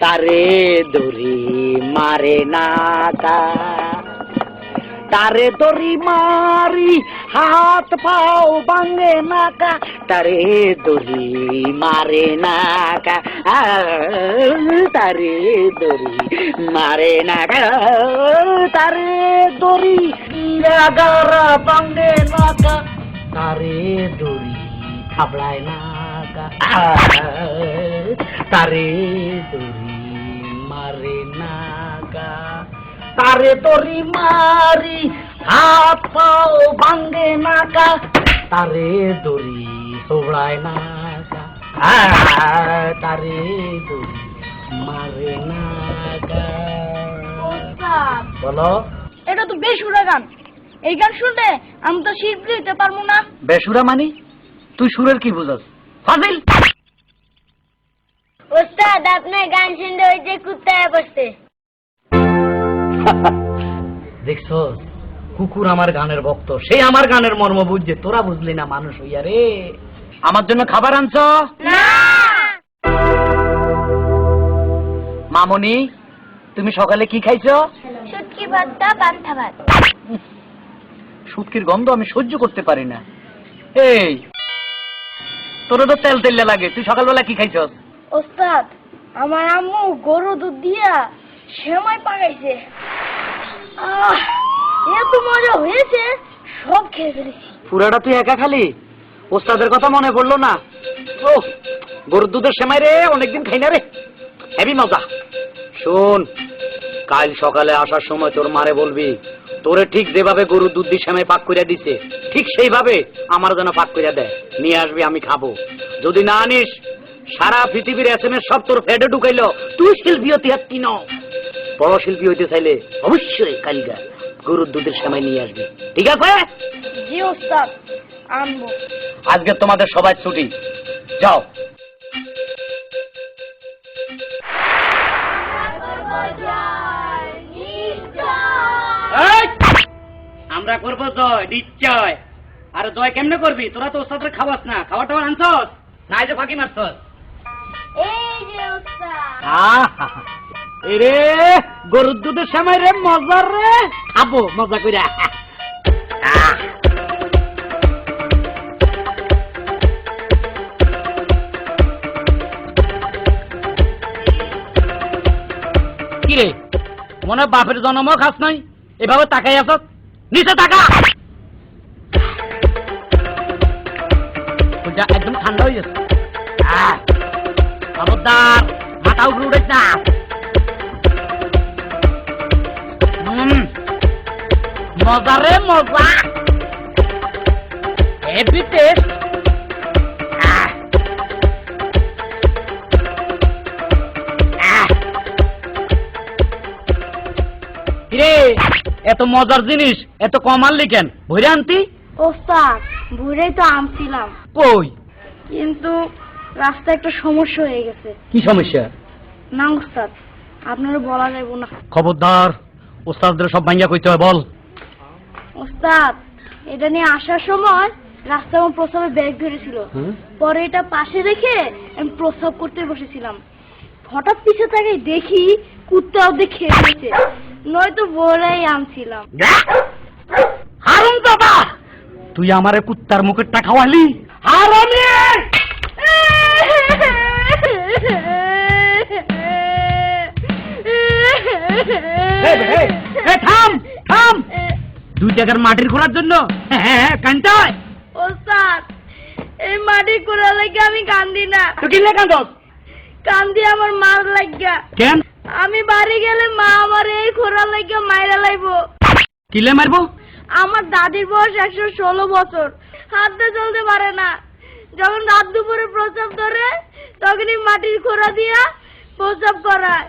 তারে দড়ি মারে না কা তারে দড়ি মারি হাত পাও ভাঙে নাকা তারে দড়ি মারে না কা আ, তারে দড়ি মারে না কা তারে দড়ি গারা ভাঙে নাকা তারে দড়ি থাবড়ায় না কা তারে তারে দড়ি মারি হাত পাও ভাঙ্গে না গা তারে দড়ি সোবড়ায় না তারে দড়ি মারে না গা ওস্তাদ, বলো। এটা তো বেসুরা গান। এই গান শুনলে আমি তো শিল্পী হইতে পারব না। বেসুরা মানি? তুই সুরের কি বুঝাস? ফাজিল! ওস্তাদ আপনার গান শুনলে ওই যে কুত্তায় বসতে। দেখছ কুকুর আমার গানের ভক্ত সেই আমার গানের মর্ম বুঝছে তোরা বুঝলি না মানুষ হইয়া রে। আমার জন্য খাবার আনছ? মামনি তুমি সকালে কি খাইছো? শুটকি ভাত। গন্ধ আমি সহ্য করতে পারি না। এই তোর তো তেল তেল লাগে তুই সকালবেলা কি খাইছস? ওস্তাদ আমার আম্মু গরু দুধ দিয়া সেমাই পাকাইছে এত মজা হয়েছে, সব খেয়ে ফেলেছি। পুরাটা তুই একা খালি? ওস্তাদের কথা মনে পড়ল না? ও, গরুর দুধের সেমাই রে, অনেকদিন খাই না রে। হেবি মজা। শোন, কাল সকালে আসার সময় তোর মারে বলবি, তোরে ঠিক যেভাবে গরুর দুধ দিয়ে সেমাই পাক করে দিছে, ঠিক সেইভাবে আমার যেন পাক করে দেয়। নিয়ে আসবি, আমি খাব। যদি না আনিস, সারা পৃথিবীর এস এম এস সব তোর ফেডে ঢুকাইল। তুই শিল্পী হতে হাতি ন বড় শিল্পী হইতে চাইলে অবশ্যই কালকা গরুর দুধের সময় নিয়ে আসবে। ঠিক আছে? জি ওস্তাদ। আনব। আজকে তোমাদের সবাই ছুটি। যাও। আমরা করব জয় নিশ্চয়। আর জয় কেমনে করবি? তোরা তো ওস্তাদের খাওয়াস না। খাওয়া টাওয়া আনছস? না এই যে ফাঁকি মারছস। এই যে ওস্তাদ। আহা! এরে গরুর দুধের সময় রে মজা রে। খাব মজা করে কি রে, মনে বাপের জন্মও খাস নাই? এভাবে তাকাই আস নিচে তাকা! একদম ঠান্ডা হয়ে গেছে। খবরদার, মাথা উপরে উঠেছ না। মজা। রে মজা হেভি টেস্ট রে এত মজার জিনিস এত কম আনলি কেন? ভরে আনতি? ওস্তাদ ভোরে তো আমছিলাম কই? কিন্তু রাস্তায় একটা সমস্যা হয়ে গেছে। কি সমস্যা? না ওস্তাদ আপনারা বলা যাইব না। খবরদার ওস্তাদদের সব ভাঙ্গা কইতে হয় বল। ওস্তাদ এটা নিয়ে আসার সময় রাস্তা আমার প্রস্রাবে ব্যাগ ধরেছিল। পরে এটা পাশে রেখে আমি প্রস্রাব করতে বসেছিলাম। হঠাৎ পিছে তাকে দেখি কুত্তা ওদের খেয়ে নিয়েছে নয়তো বড়াই আমছিলাম হারুন বাবা তুই আমারে কুত্তার মুখেরটা খাওয়ালি? হারামি! দুই টাকার মাটির খোলার জন্য। হ্যাঁ হ্যাঁ কান্তায় ওস্তাদ এই মাটি কোড়া লাগে আমি কান্দি না। কিনলে কান্দি? আমার মার লাগা। কেন? আমি বাড়ি গেলে মা আমার এই খোরা লাগে মাইরা লাইবো। কিলে মারবো? আমার দাদির বয়স একশো ষোলো বছর। হাঁটতে চলতে পারে না। যখন রাত দুপুরে প্রস্রাব ধরে তখনই মাটির খোরা দিয়া প্রস্রাব করায়!